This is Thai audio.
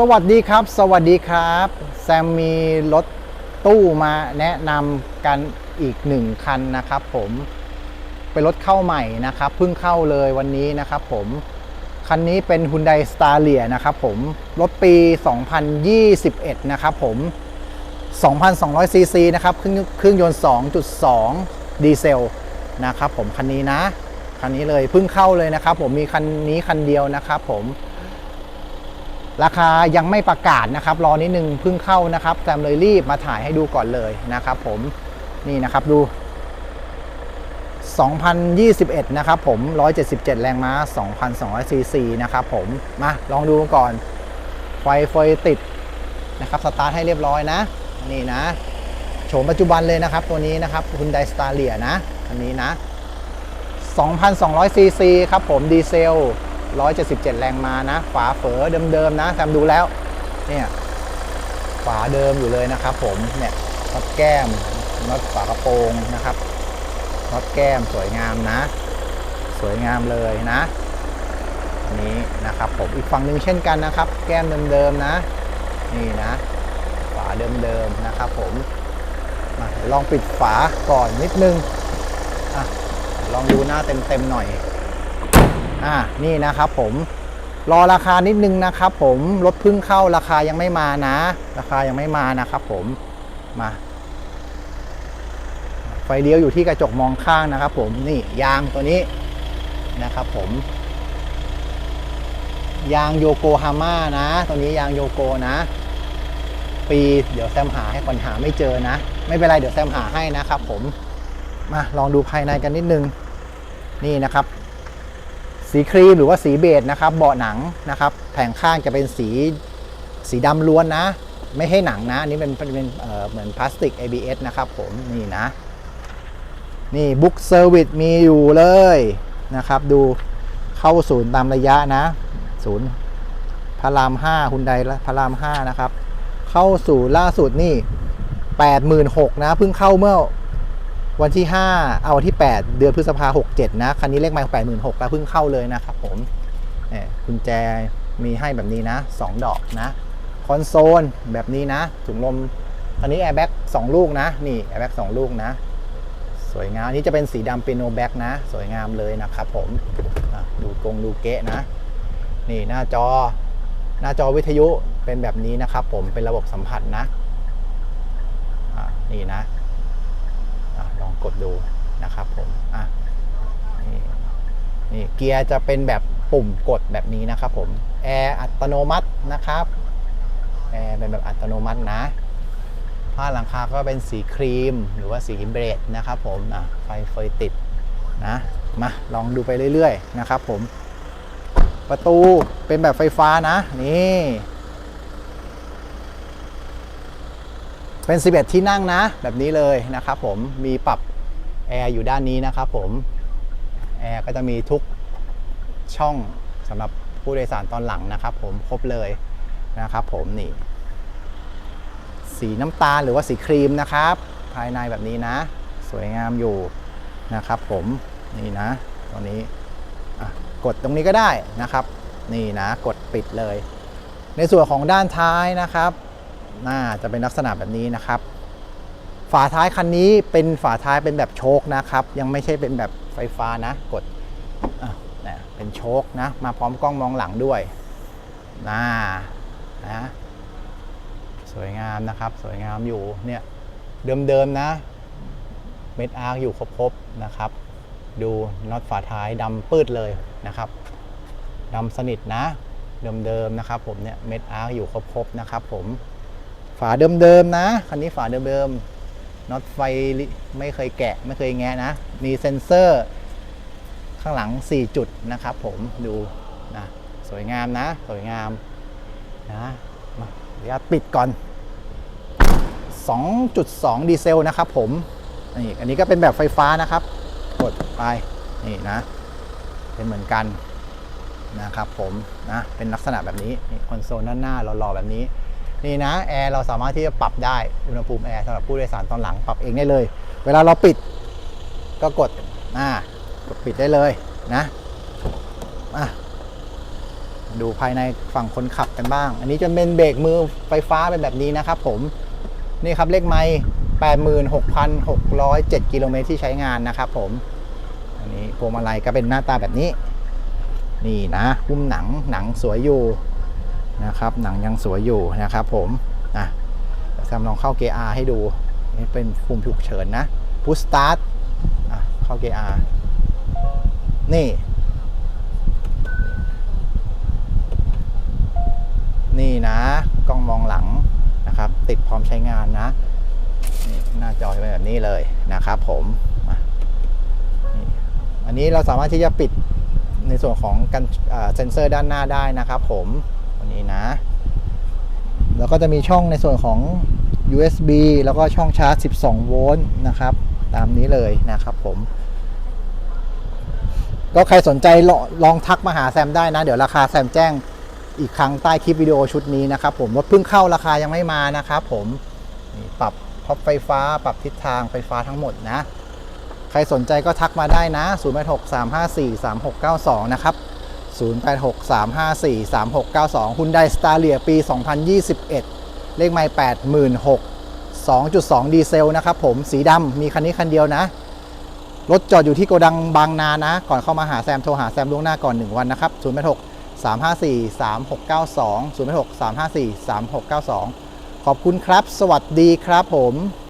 สวัสดีครับ สวัสดีครับ แซมมีรถตู้มาแนะนำกันอีกหนึ่งคันนะครับผมเป็นรถเข้าใหม่นะครับเพิ่งเข้าเลยวันนี้นะครับผมคันนี้เป็น Hyundai Staria นะครับผมรถปี 2021 นะครับผม 2,200 ซีซีนะครับเครื่องเครื่องยนต์ 2.2 ดีเซลนะครับผมคันนี้นะ คันนี้เลยเพิ่งเข้าเลยนะครับผมมีคันนี้คันเดียวนะครับผม ราคายังไม่ประกาศนะครับรอนิดนึงเพิ่งเข้านะครับแซมเลยรีบมาถ่ายให้ดูก่อนเลยนะครับผมนี่นะครับดู 2021 นะครับผม 177 แรงม้า 2,200ซีซีนะครับผมมาลองดูก่อน ไฟเฟยติดนะครับสตาร์ทให้เรียบร้อยนะ นี่นะโฉมปัจจุบันเลยนะครับ ตัวนี้นะครับ Hyundai Staria นะ อันนี้นะ 2,200ซีซีครับผมดีเซล 177 แรงมานะ ฝาเฝอเดิมๆนะแซมดูแล้ว เนี่ยฝาเดิมอยู่เลยนะครับ ผมเนี่ยน็อตแก้มน็อตฝากระโปรงนะครับน็อตแก้มสวยงามนะ สวยงามเลยนะนี้นะครับ ผมอีกฝั่งหนึ่งเช่นกันนะครับ แก้มเดิมๆนะ นี่นะ ฝาเดิมๆนะครับ ผมมาลองปิดฝาก่อนนิดนึงอะลองดูหน้าเต็มๆหน่อย อ่านี่นะครับผมรอราคานิดนึงนะครับผมรถพึ่งเข้าราคายังไม่มานะ ราคายังไม่มานะครับผมมาไฟเลี้ยวอยู่ที่กระจกมองข้างนะครับ ผมนี่ยางตัวนี้นะครับผม ยางโยโกฮาม่านะตัวนี้ยางโยโกนะ ปีเดี๋ยวแซมหาให้ก่อนหาไม่เจอนะ ไม่เป็นไรเดี๋ยวแซมหาให้นะครับ ผมมาลองดูภายในกันนิดนึงนี่นะครับ สีครีมหรือว่าสีเบจนะครับเบาะหนังนะครับแผงข้างจะเป็นสีสีดำล้วนนะ ไม่ให้หนังนะอันนี้เป็นเป็นเปนเเหมือนพลาสติก ABS นะครับผมนี่นะ นี่บุ๊กเซอร์วิสมีอยู่เลยนะครับ ดูเข้าศูนย์ตามระยะนะ ศูนย์พระราม5คุณใดพระราม5นะครับ เข้าสู่ล่าสุดนี่86,000นะเพิ่งเข้าเมื่อ วันที่ 5 เอาวันที่ 8 เดือนพฤษภา67นะคันนี้เลขไมล์86,000แล้วเพิ่งเข้าเลยนะครับผมเนี่ยกุญแจมีให้แบบนี้นะ 2 ดอกนะคอนโซลแบบนี้นะ ถุงลมอันนี้แอร์แบ็ก2ลูกนะนี่แอร์แบ็ก2ลูกนะ สวยงามอันนี้จะเป็นสีดำเปียโนแบ็กนะ สวยงามเลยนะครับผมดูกงดูเกะนะ นี่หน้าจอหน้าจอวิทยุเป็นแบบนี้นะครับผมเป็นระบบสัมผัสนะนี่นะ กดดูนะครับผมอะนี่นี่เกียร์จะเป็นแบบปุ่มกดแบบนี้นะครับผมแอร์อัตโนมัตินะครับแอร์เป็นแบบอัตโนมัตินะผ้าหลังคาก็เป็นสีครีมหรือว่าสีเบรดนะครับผมอะไฟเฟยติดนะมาลองดูไปเรื่อยๆนะครับผม ประตูเป็นแบบไฟฟ้านะนี่เป็น 11 ที่นั่งนะ แบบนี้เลยนะครับผมมีปรับ แอร์อยู่ด้านนี้นะครับผมแอร์ก็จะมีทุกช่องสำหรับผู้โดยสารตอนหลังนะครับ ผมครบเลยนะครับ ผมนี่ สีน้ำตาลหรือว่าสีครีมนะครับ ภายในแบบนี้นะ สวยงามอยู่นะครับ ผมนี่นะตัวนี้กดตรงนี้ก็ได้นะครับ นี่นะกดปิดเลย ในส่วนของด้านท้ายนะครับน่าจะเป็นลักษณะแบบนี้นะครับ ฝาท้ายคันนี้เป็นฝาท้ายเป็นแบบโชคนะครับ ยังไม่ใช่เป็นแบบไฟฟ้านะ กดเนี่ยเป็นโชคนะ มาพร้อมกล้องมองหลังด้วยน่านะสวยงามนะครับ สวยงามอยู่เนี่ยเดิมๆนะ เม็ดอาร์อยู่ครบๆนะครับ ดูน็อตฝาท้ายดำปืดเลยนะครับดำสนิทนะ เดิมๆนะครับ ผมเนี่ยเม็ดอาร์อยู่ครบๆนะครับ ผมฝาเดิมๆนะคันนี้ฝาเดิมๆ น็อตไฟไม่เคยแกะไม่เคยแงะนะ มีเซ็นเซอร์ข้างหลัง 4 จุดนะครับผมดูนะสวยงามนะ สวยงามนะมาเดี๋ยวปิดก่อน 2.2 ดีเซลนะครับผมนี่อันนี้ก็เป็นแบบไฟฟ้านะครับ กดไปนี่นะ เป็นเหมือนกันนะครับผมนะเป็นลักษณะแบบนี้คอนโซลด้านหน้าหล่อๆแบบนี้ นี่นะแอร์เราสามารถที่จะปรับได้อุณหภูมิแอร์สำหรับผู้โดยสารตอนหลังปรับเองได้เลย เวลาเราปิดก็กดอ่ากดปิดได้เลยนะอะดูภายในฝั่งคนขับกันบ้าง อันนี้จะเป็นเบรกมือไฟฟ้าเป็นแบบนี้นะครับผม นี่ครับเลขไม้86,607 กิโลเมตรที่ใช้งานนะครับผม อันนี้พวงมาลัยก็เป็นหน้าตาแบบนี้ นี่นะหุ้มหนังหนังสวยอยู่ นะครับ หนังยังสวยอยู่นะครับผมอะแซมลองเข้าเกียร์ให้ดูนี่เป็นปุ่มฉุกเฉินนะพุชสตาร์ทอะเข้าเกียร์นี่ นี่นะกล้องมองหลังนะครับ ติดพร้อมใช้งานนะนี่หน้าจอจะเป็นแบบนี้เลยนะครับผมอันนี้เราสามารถที่จะปิดในส่วนของกันเซ็นเซอร์ด้านหน้าได้นะครับผม นี้นะ แล้วก็จะมีช่องในส่วนของ USB แล้วก็ช่องชาร์จ 12 โวลต์นะครับ ตามนี้เลยนะครับผม ก็ใครสนใจลองลองทักมาหาแซมได้นะ เดี๋ยวราคาแซมแจ้งอีกครั้งใต้คลิปวิดีโอชุดนี้นะครับผมรถเพิ่งเข้าราคายังไม่มานะครับผมปรับพับไฟฟ้า ปรับทิศทางไฟฟ้าทั้งหมดนะ ใครสนใจก็ทักมาได้นะ 0863543692 นะครับ 0863543692 Hyundai Staria ปี 2021 เลขไมล์86,000 2.2 ดีเซลนะครับผมสีดำมีคันนี้คันเดียวนะ รถจอดอยู่ที่โกดังบางนานะ ก่อนเข้ามาหาแซมโทรหาแซมล่วงหน้าก่อน 1 วันนะครับ 086 354 3692 086 354 3692 ขอบคุณครับ สวัสดีครับผม